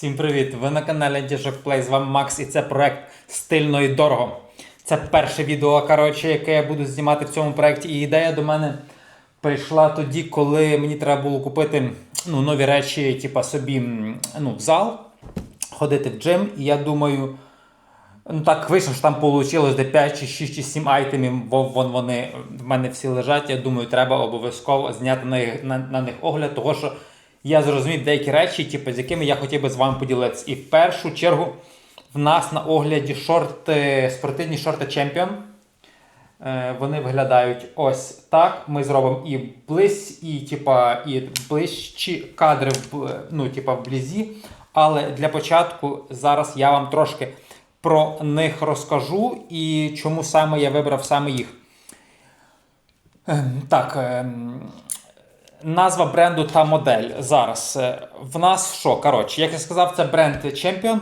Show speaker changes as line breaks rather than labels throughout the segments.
Всім привіт! Ви на каналі Antishok Play, з вами Макс і це проект Стильно і дорого. Це перше відео, коротше, яке я буду знімати в цьому проєкті. І ідея до мене прийшла тоді, коли мені треба було купити ну, нові речі, типа собі ну, в зал, ходити в джим. І я думаю, ну так вийшло, що там вийшло де 5 чи 6 чи 7 айтемів, вон вони в мене всі лежать. Я думаю, треба обов'язково зняти на, на, на них огляд, того що я зрозумів деякі речі, типу, з якими я хотів би з вами поділитися. І в першу чергу в нас на огляді шорти, спортивні шорти Champion. Е, Вони виглядають ось так. Ми зробимо і близь, і, типа, і ближчі кадри ну, типа, вблизі. Але для початку зараз я вам трошки про них розкажу і чому саме я вибрав саме їх. Ем, Так, ем, назва бренду та модель. Зараз. Е, В нас що? Коротше, як я сказав, це бренд Champion.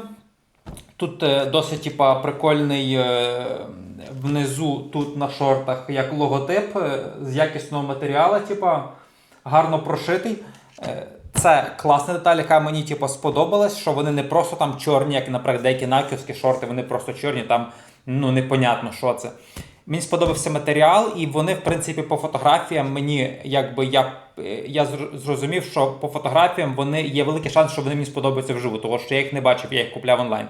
Тут е, досить типа, прикольний е, внизу тут на шортах як логотип з якісного матеріалу, типа, гарно прошитий. Це класна деталь, яка мені типа, сподобалась, що вони не просто там чорні, як, наприклад, деякі наківські шорти, вони просто чорні, там ну, непонятно, що це. Мені сподобався матеріал, і вони, в принципі, по фотографіям мені, якби я, е, я зрозумів, що по фотографіям вони є великий шанс, що вони мені сподобаються вживу, тому що я їх не бачив, я їх купляв онлайн.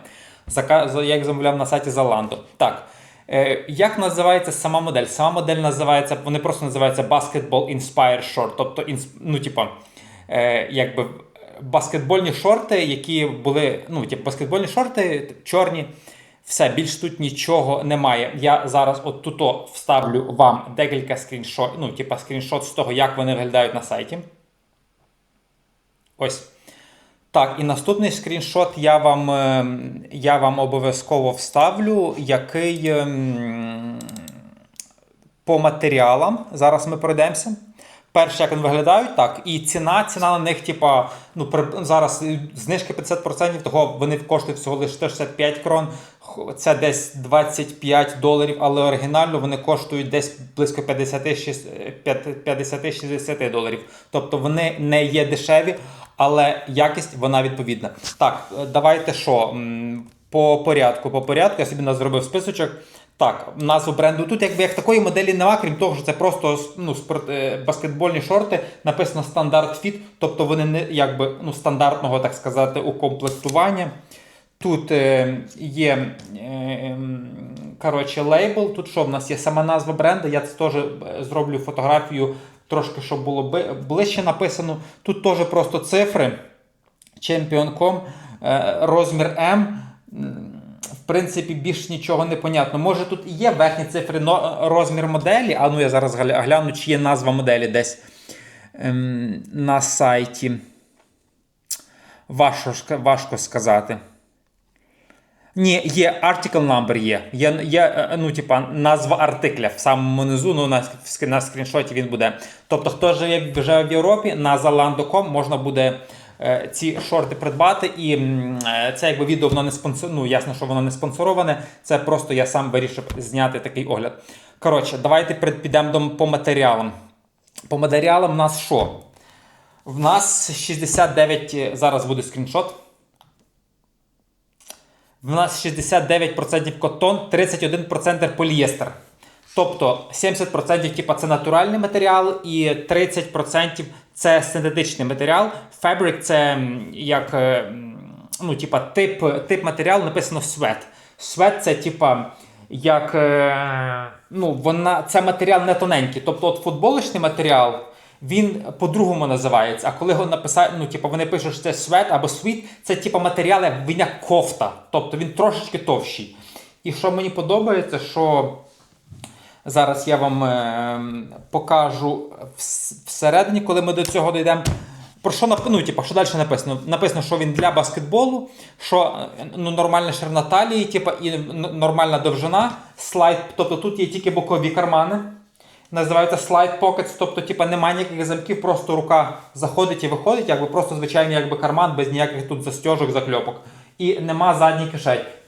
Я їх замовляв на сайті Zalando. Так. Е, як називається сама модель? Сама модель називається, вони просто називаються Basketball Inspired Short. Тобто, ну, типа, е, якби баскетбольні шорти, які були, ну, типу, баскетбольні шорти чорні. Все, більш тут нічого немає. Я зараз от тут вставлю вам декілька скріншот, ну, типа скріншот з того, як вони виглядають на сайті. Ось. Так, і наступний скріншот я вам, е, я вам обов'язково вставлю, який ем, по матеріалам. Зараз ми пройдемося. Перше, як вони виглядають, так. І ціна, ціна на них, типа, ну, при- зараз знижки 50%, того вони коштують всього лише 165 крон. Це десь 25 доларів, але оригінально вони коштують десь близько 50-60 доларів. Тобто вони не є дешеві, але якість вона відповідна. Так, давайте що? По порядку, по порядку, я собі нас зробив списочок. Так, назву бренду тут якби як такої моделі нема, крім того, що це просто ну, спорт, е, баскетбольні шорти, написано стандарт фіт, тобто вони не якби ну, стандартного, так сказати, укомплектування. Тут е, є е, коротше, лейбл. Тут що в нас є сама назва бренду. Я це теж е, зроблю фотографію трошки, щоб було ближче написано. Тут теж просто цифри. Champion.com, е, розмір М. Принципі, більш нічого не понятно. Може тут і є верхні цифри, но розмір моделі. А ну я зараз гляну, чи є назва моделі десь ем, на сайті. Важко, важко сказати. Ні, є article number є. Є, є е, ну, типа, назва артикля в самому низу, ну, на, на скріншоті він буде. Тобто, хто живе, живе в Європі, на zalando.com можна буде е, ці шорти придбати. І е, це якби відео воно не спонсор... ну, ясно, що воно не спонсороване. Це просто я сам вирішив зняти такий огляд. Коротше, давайте підемо по матеріалам. По матеріалам в нас що? В нас 69, е, зараз буде скріншот. В нас 69% котон, 31% полієстер. Тобто 70% типа, це натуральний матеріал і 30% це синтетичний матеріал. Fabric це як е, ну, типа, тип, тип матеріалу написано sweat. Sweat це типа як е, ну, вона, це матеріал не тоненький. Тобто от футболочний матеріал. Він по-другому називається. А коли його написати, ну, типу, вони пишуть, що це свет або світ, це типу матеріал, він як кофта. Тобто він трошечки товщий. І що мені подобається, що зараз я вам е, покажу всередині, коли ми до цього дійдемо. Про що ну, типу, що далі написано? Написано, що він для баскетболу, що е, ну, нормальна ширина талії, типу, і нормальна довжина, слайд, тобто тут є тільки бокові кармани. Називається slide pockets, тобто типа немає ніяких замків, просто рука заходить і виходить, якби просто звичайний якби карман без ніяких тут застежок, закльопок. І нема задніх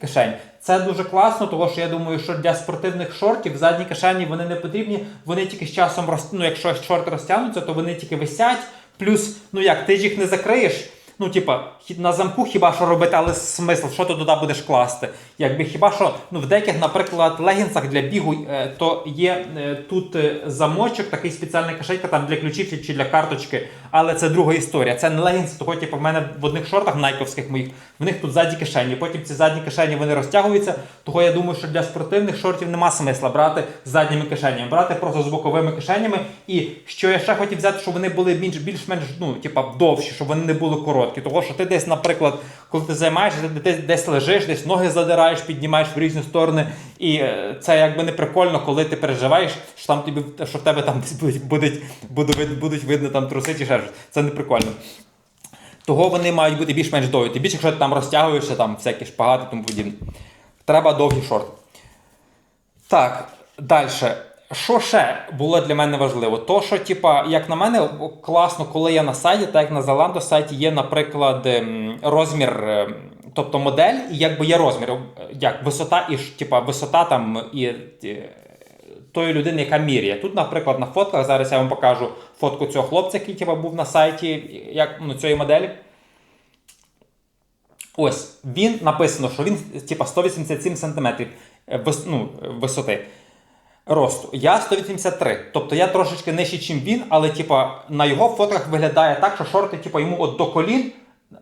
кишень. Це дуже класно, тому що я думаю, що для спортивних шортів задні кишені вони не потрібні. Вони тільки з часом роз... ну, якщо шорти розтягнуться, то вони тільки висять. Плюс, ну як, ти ж їх не закриєш. Ну, типа, на замку хіба що робити, але смисл, що ти туди будеш класти? Якби хіба що ну, в деяких, наприклад, легінсах для бігу, е, то є е, тут е, замочок, такий спеціальний кишенька там для ключів чи для карточки, але це друга історія. Це не легінси, того, типу, в мене в одних шортах найковських моїх, в них тут задні кишені. Потім ці задні кишені вони розтягуються. Того я думаю, що для спортивних шортів нема смисла брати задніми кишенями, брати просто з боковими кишенями. І що я ще хотів взяти, щоб вони були більш більш-менш ну, типа, довші, щоб вони не були короткі. Того, що ти десь, наприклад, коли ти займаєшся, ти десь, лежиш, десь ноги задираєш, піднімаєш в різні сторони. І е, це якби не прикольно, коли ти переживаєш, що там тобі що в тебе там десь будуть, будуть, будуть видно там труси чи ще щось. Це не прикольно. Того вони мають бути більш-менш довгі. Тим більше, якщо ти там розтягуєшся, там всякі шпагати і тому подібне. Треба довгі шорти. Так, далі. Що ще було для мене важливо? То, що, типа, як на мене, класно, коли я на сайті, так як на Zalando сайті є, наприклад, ем, розмір, ем, тобто модель, і якби є розмір, як висота і типа, висота там і тої людини, яка міряє. Тут, наприклад, на фотках, зараз я вам покажу фотку цього хлопця, який типа, був на сайті як, ну, цієї моделі. Ось, він написано, що він типа 187 см вис, ну, висоти росту. Я 183. Тобто я трошечки нижчий, ніж він, але типа, на його фотках виглядає так, що шорти типа, йому от до колін,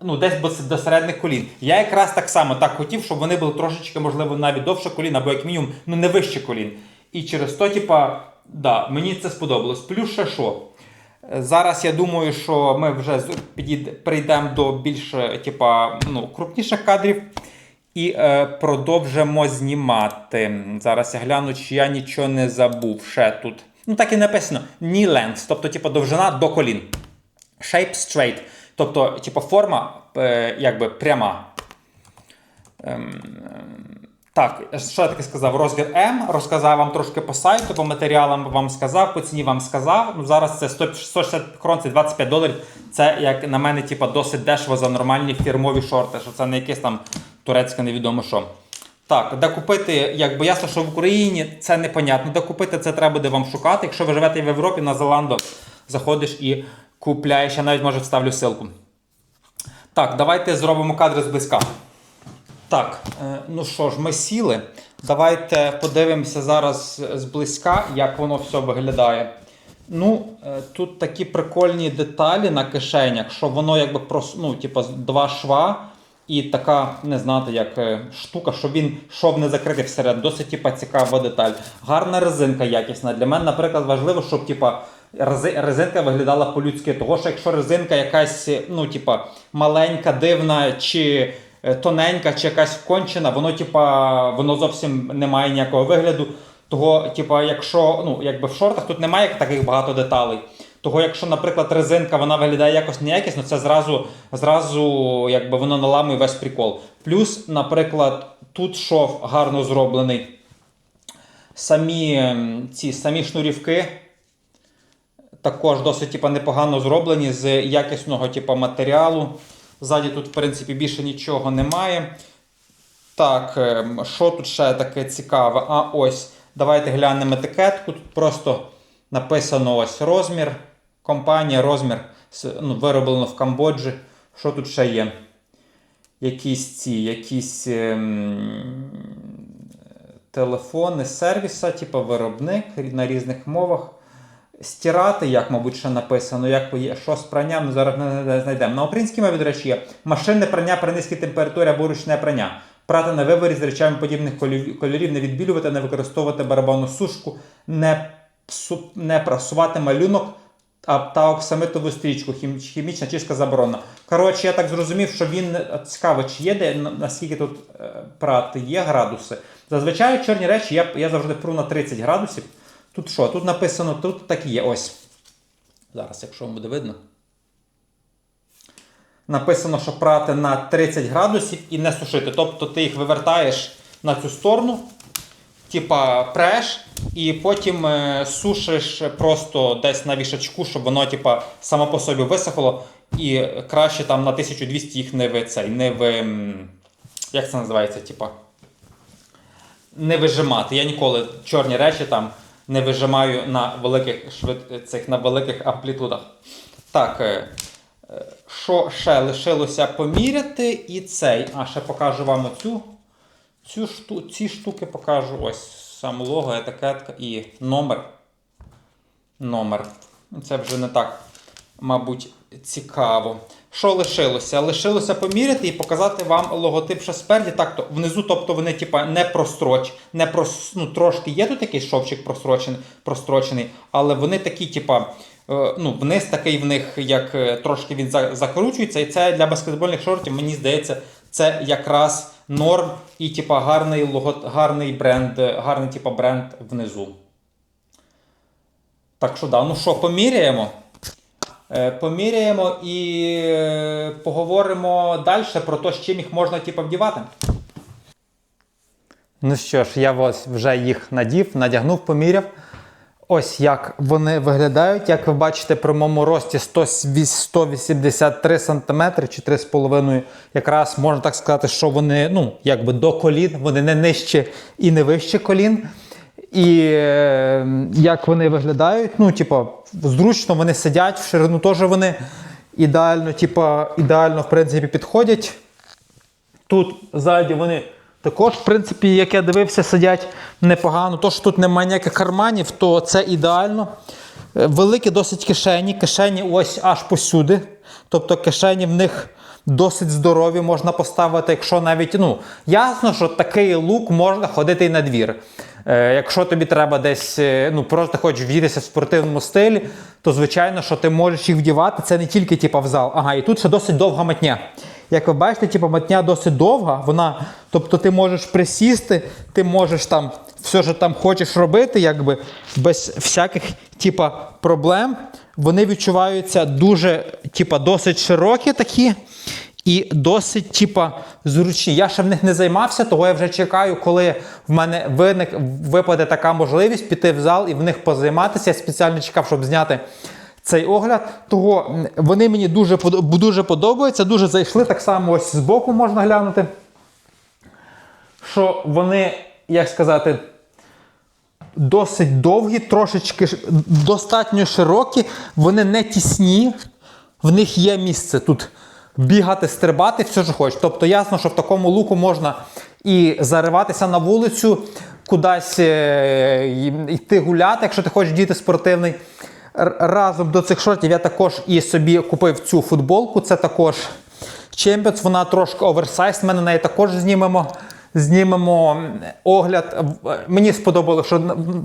ну десь до, середніх колін. Я якраз так само так хотів, щоб вони були трошечки, можливо, навіть довше колін, або як мінімум, ну не вище колін. І через то, типа, да, мені це сподобалось. Плюс ще що. Зараз я думаю, що ми вже перейдемо до більш е, типа, ну, крупніших кадрів і е, продовжимо знімати. Зараз я гляну, чи я нічого не забув ще тут. Ну, так і написано: knee length, тобто, типа, довжина до колін. Shape straight, тобто, типа, форма е, якби пряма. Ем, так, що я таки сказав? Розмір М. Розказав вам трошки по сайту, по матеріалам вам сказав, по ціні вам сказав. Ну, зараз це 160 крон, це 25 доларів. Це, як на мене, типа, досить дешево за нормальні фірмові шорти, що це не якесь там турецьке невідомо що. Так, де купити, якби ясно, що в Україні це непонятно. Де купити це треба буде вам шукати. Якщо ви живете в Європі на Зеландо, заходиш і купляєш. Я навіть може вставлю ссылку. Так, давайте зробимо кадри зблизька. Так, е, ну що ж, ми сіли. Давайте подивимося зараз зблизька, як воно все виглядає. Ну, е, тут такі прикольні деталі на кишенях, що воно якби прос, ну, типу, два шва і така, не знати, як е, штука, щоб він шов не закритий всередину. Досить типу, цікава деталь. Гарна резинка якісна. Для мене, наприклад, важливо, щоб рези- резинка виглядала по-людськи. Того, що якщо резинка якась, ну, типа, маленька, дивна чи тоненька, чи якась кончена, воно, типа, воно зовсім не має ніякого вигляду. Того, типа, якщо ну, якби в шортах тут немає таких багато деталей. Того, якщо, наприклад, резинка вона виглядає якось неякісно, це зразу, зразу якби воно наламує весь прикол. Плюс, наприклад, тут шов гарно зроблений. Самі ем, ці самі шнурівки також досить типа, непогано зроблені з якісного типа, матеріалу. Ззаді тут, в принципі, більше нічого немає. Так, ем, що тут ще таке цікаве? А ось, давайте глянемо етикетку. Тут просто написано ось розмір. Компанія, розмір ну, вироблено в Камбоджі. Що тут ще є? Якісь ці, якісь ем, телефони сервіса, типу виробник на різних мовах. Стирати, як, мабуть, ще написано, як що з пранням, ну, зараз не, знайдемо. На українській мові, до речі, є машинне прання при низькій температурі або ручне прання. Прати на виборі з речами подібних кольорів, не відбілювати, не використовувати барабанну сушку, не, псу, не прасувати малюнок та оксамитову стрічку. Хім, хімічна чистка заборонена. Коротше, я так зрозумів, що він е, цікаво, чи є де, наскільки тут е, прати є градуси. Зазвичай чорні речі я, я завжди пру на 30 градусів. Тут що? Тут написано, тут так і є. Ось. Зараз, якщо вам буде видно. Написано, що прати на 30 градусів і не сушити. Тобто ти їх вивертаєш на цю сторону, типа преш, і потім е, сушиш просто десь на вішачку, щоб воно типа, само по собі висохло. І краще там на 1200 їх не ви цей, не м, Як це називається? Типа, не вижимати. Я ніколи чорні речі там не вижимаю на великих швид... цих, на великих амплітудах. Так. е, Е, Що ще лишилося поміряти? І цей. А ще покажу вам оцю. Цю шту, ці штуки покажу. Ось сам лого, етикетка і номер. Номер. Це вже не так, мабуть, цікаво. Що лишилося? Лишилося поміряти і показати вам логотип спереді. Так, то внизу, тобто вони типа не простроч, не прос, ну, трошки є тут якийсь шовчик прострочений, прострочений, але вони такі, типа, е, ну, вниз такий в них, як е, трошки він закручується. І це для баскетбольних шортів, мені здається, це якраз норм і типа гарний лого, гарний бренд, е, гарний типа бренд внизу. Так що да, ну що, поміряємо. Е, Поміряємо і е, поговоримо далі про те, з чим їх можна типу, вдівати. Ну що ж, я ось вже їх надів, надягнув, поміряв. Ось як вони виглядають. Як ви бачите, при моєму рості 100 183 см чи 3,5 якраз можна так сказати, що вони ну, якби до колін, вони не нижче і не вище колін. І е, як вони виглядають, ну, типу, зручно вони сидять, в ширину теж вони ідеально, типу, ідеально, в принципі, підходять. Тут ззаді вони також, в принципі, як я дивився, сидять непогано. То, що тут немає ніяких карманів, то це ідеально. Е, Великі досить кишені. Кишені ось аж посюди. Тобто кишені в них досить здорові, можна поставити, якщо навіть, ну, ясно, що такий лук можна ходити і на двір. Е, якщо тобі треба десь, е, ну просто хочеш вдітися в спортивному стилі, то звичайно, що ти можеш їх вдівати. Це не тільки типу, в зал. Ага, і тут ще досить довга матня. Як ви бачите, типу, матня досить довга. Вона, тобто ти можеш присісти, ти можеш там все, що там хочеш робити, якби без всяких типу, проблем. Вони відчуваються дуже, типу, досить широкі такі. І досить, типа, зручні. Я ще в них не займався, того я вже чекаю, коли в мене виник, випаде така можливість піти в зал і в них позайматися. Я спеціально чекав, щоб зняти цей огляд. Того вони мені дуже, дуже подобаються, дуже зайшли. Так само ось збоку можна глянути. Що вони, як сказати, досить довгі, трошечки достатньо широкі, вони не тісні, в них є місце тут бігати, стрибати, все що хочеш. Тобто ясно, що в такому луку можна і зариватися на вулицю, кудись е, йти гуляти, якщо ти хочеш діти спортивний. Разом до цих шортів я також і собі купив цю футболку. Це також Champions, вона трошки оверсайз. Ми на неї також знімемо. Знімемо огляд. Мені сподобалося, що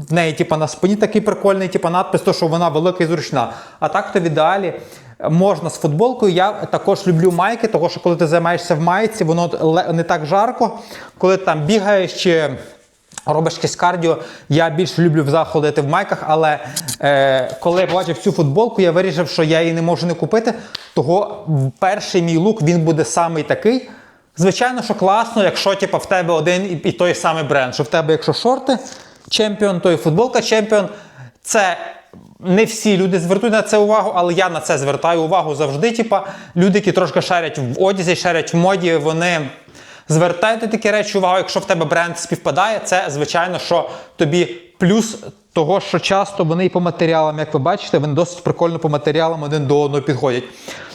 в неї типу, на спині такий прикольний типу, надпис, то, що вона велика і зручна. А так то в ідеалі можна з футболкою. Я також люблю майки, тому що коли ти займаєшся в майці, воно не так жарко. Коли ти там бігаєш чи робиш якесь кардіо, я більше люблю в зал ходити в майках, але е, коли я побачив цю футболку, я вирішив, що я її не можу не купити. Того перший мій лук він буде самий такий. Звичайно, що класно, якщо типу, в тебе один і той самий бренд. Що в тебе, якщо шорти чемпіон, то і футболка чемпіон. Це не всі люди звертають на це увагу, але я на це звертаю увагу завжди. Типа, люди, які трошки шарять в одязі, шарять в моді, вони звертають на такі речі увагу. Якщо в тебе бренд співпадає, це звичайно, що тобі плюс того, що часто вони і по матеріалам, як ви бачите, вони досить прикольно по матеріалам один до одного підходять.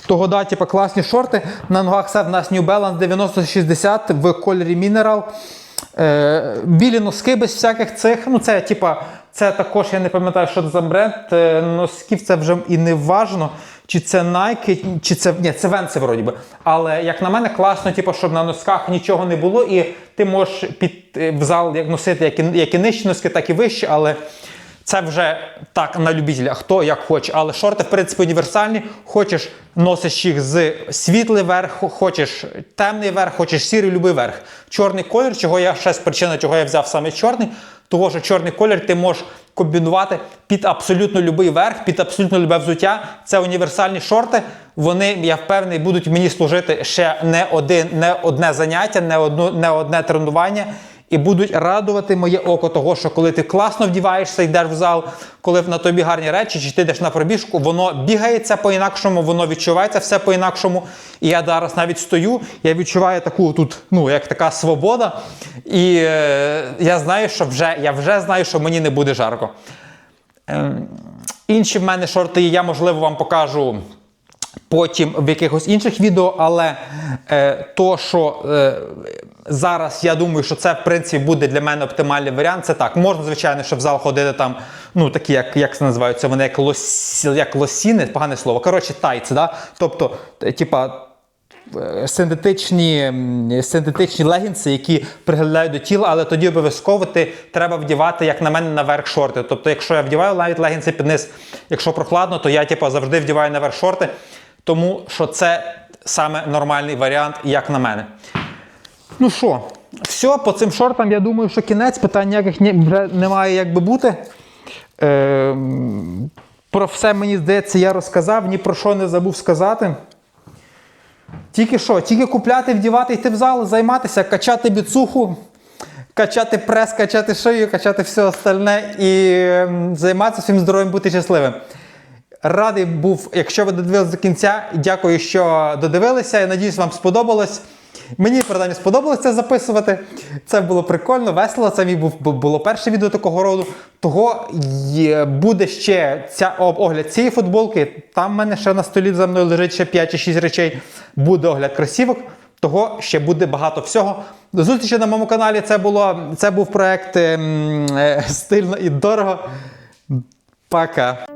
Того, да, типу, класні шорти. На ногах це в нас New Balance 9060 в кольорі Mineral. Е, білі носки без всяких цих. Ну, це, типа, це також, я не пам'ятаю, що це за бренд. Е, носків це вже і не важно. Чи це Nike, чи це. Ні, це Венце, вроді би. Але як на мене, класно, типу, щоб на носках нічого не було, і ти можеш під е, в зал як носити як і, як і нижчі носки, так і вищі, але. Це вже так на любителя, хто як хоче. Але шорти, в принципі, універсальні. Хочеш носиш їх з світлий верх, хочеш темний верх, хочеш сірий любий верх. Чорний колір, чого я ще з причини, чого я взяв саме чорний, того що чорний колір ти можеш комбінувати під абсолютно любий верх, під абсолютно любе взуття. Це універсальні шорти. Вони, я впевнений, будуть мені служити ще не один, не одне заняття, не одну, не одне тренування. І будуть радувати моє око того, що коли ти класно вдіваєшся, йдеш в зал, коли на тобі гарні речі, чи ти йдеш на пробіжку, воно бігається по-інакшому, воно відчувається все по-інакшому. І я зараз навіть стою, я відчуваю таку тут, ну, як така свобода. І е, я знаю, що вже, я вже знаю, що мені не буде жарко. Ем, інші в мене шорти, я, можливо, вам покажу потім в якихось інших відео, але е, то, що е, зараз я думаю, що це в принципі буде для мене оптимальний варіант. Це так. Можна, звичайно, що в зал ходити там, ну такі, як, як це називаються, вони як, лос, як лосіни, погане слово. Коротше, тайці, да? тобто, е, типа. е, Синтетичні, синтетичні легінси, які приглядають до тіла, але тоді обов'язково ти треба вдівати, як на мене, наверх шорти. Тобто, якщо я вдіваю навіть легінси під низ, якщо прохладно, то я типу, завжди вдіваю наверх шорти, тому що це саме нормальний варіант, як на мене. Ну що, все, по цим шортам, я думаю, що кінець, питань ніяких ні- вже немає як би бути. Ем, про все, мені здається, я розказав, ні про що не забув сказати. Тільки що, тільки купляти, вдівати, йти в зал, займатися, качати біцуху, качати прес, качати шию, качати все остальне і ем, займатися своїм здоров'ям, бути щасливим. Радий був, якщо ви додивилися до кінця. Дякую, що додивилися. Я надіюсь, вам сподобалось. Мені принаймні сподобалось це записувати. Це було прикольно, весело. Це мій був було перше відео такого роду. Того буде ще ця огляд цієї футболки. Там в мене ще на столі за мною лежить ще 5 чи 6 речей. Буде огляд кросівок. Того ще буде багато всього. До зустрічі на моєму каналі. Це було це був проект ем, е, стильно і дорого. Пока.